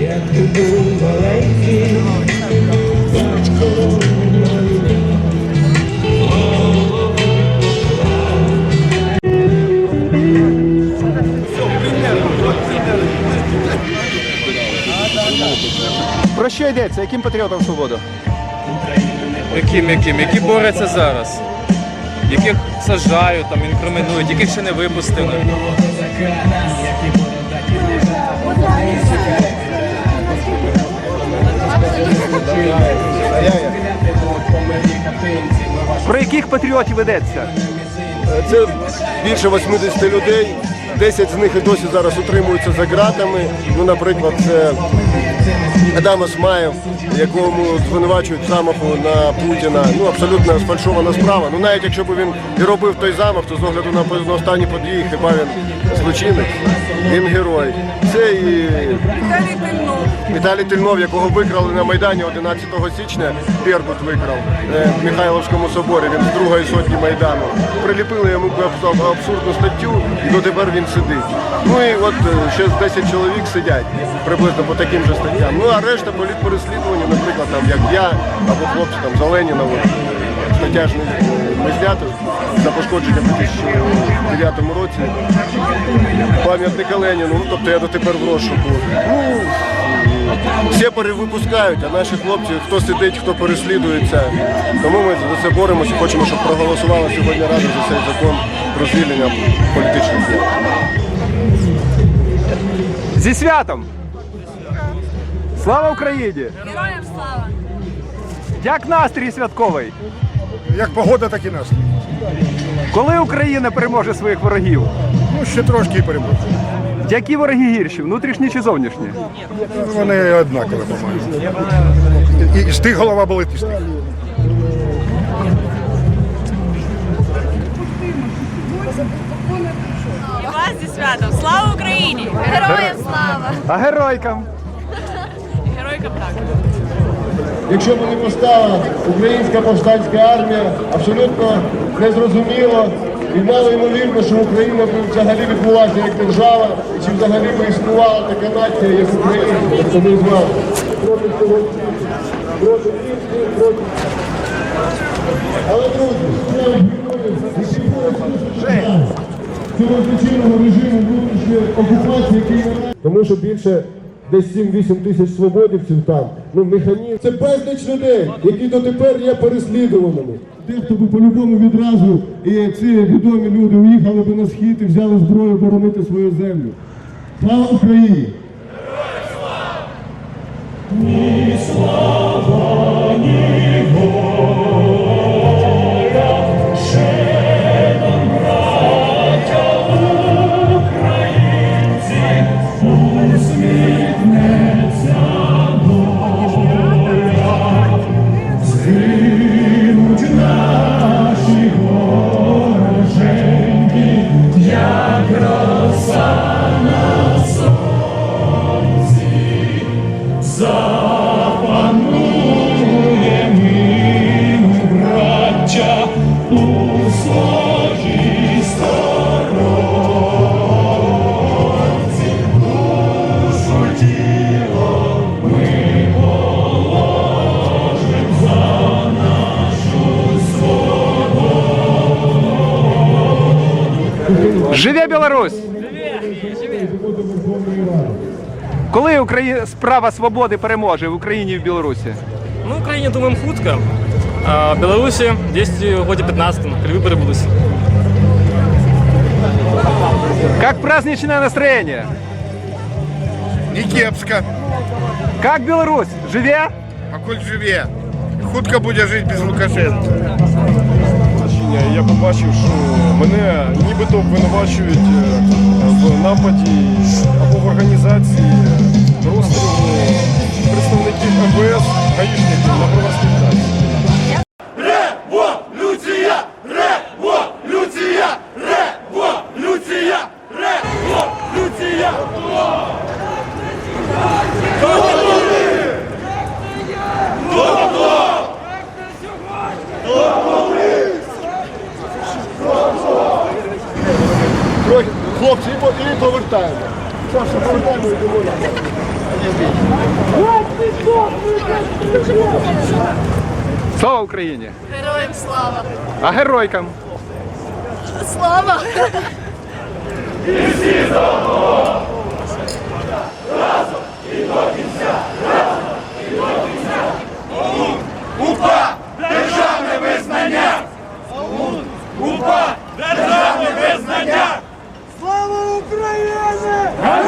як ти був маленький, батько. Про що йдеться? Яким патріотам свободу? Яким, яким? Які борються зараз? Яких сажають, там, інкримінують, яких ще не випустили. Про яких патріотів ведеться? Це більше 80 людей. 10 з них і досі зараз утримуються за ґратами. Ну, наприклад, це Адам Осмаєв, якому звинувачують замаху на Путіна. Ну, абсолютно сфальшована справа. Ну, навіть якщо б він і робив той замах, то з огляду на, останні події, хіба він злочинець, він герой. Це і Віталій Тельнов, якого викрали на Майдані 11 січня, Беркут викрав в Михайловському соборі, він з другої сотні Майдану. Приліпили йому абсурдну статтю і дотепер він сидить. Ну і от е, ще 10 чоловік сидять приблизно по таким же статтям. Ну а решта політпереслідування, наприклад, там як я або хлопці там от, стаття ж не, не за пошкодження в 2009 році пам'ятника Леніну, ну тобто я дотепер в розшуку. Ну, всі перевипускають, а наші хлопці, хто сидить, хто переслідується. Тому ми за це боремося і хочемо, щоб проголосувала сьогодні Рада за цей закон про звільнення політичних дій. Зі святом! Слава Україні! Героям слава! Як настрій святковий? Як погода, так і нас. Коли Україна переможе своїх ворогів? Ну, ще трошки і переможе. Які вороги гірші, внутрішні чи зовнішні? Вони однакові, по-моєму. І, і з тих голова болить, і з тих. І вас зі святом! Слава Україні! Героям слава! А геройкам? Геройкам так! Якщо б не постала українська повстанська армія, абсолютно незрозуміло і мало ймовірно, що Україна взагалі відбулася як держава, і чи взагалі б існувала така нація, як Україна, тобто ми з вами. Проти цього проти інших, проти. Але друзі, борються цього режиму внутрішньої окупації, який тому що більше десь 7-8 тисяч свободівців там. Ну, механізм. Це безліч людей, які дотепер є переслідуваними. Дехто би по-любому відразу, і ці відомі люди уїхали би на схід і взяли зброю боронити свою землю. Слава Україні! Живе Білорусь! Коли Україна справа свободи переможе в Україні і в Білорусі? Ну, в Україні думаємо хутко. А в Білорусі десь у годі 15 коли вибори будуть. Как праздничное настроение? І кепська. Как Беларусь? Живе? А коль живе. Хутко буде жити без Лукашенка. Бачення, я побачив, що мене нібито обвинувачують е, в нападі або в організації розстрілу представників МВС гаїшників на правоспілкації. Трохи, хлопці, і повертаємо. Саша, повертаємо і доволі. Слава Україні! Героям слава! А геройкам? Слава! А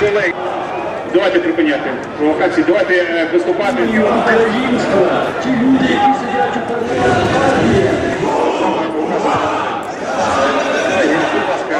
колеги, давайте припиняти провокації, давайте е, виступати. Ті люди, які сидять у парламенті. Будь ласка,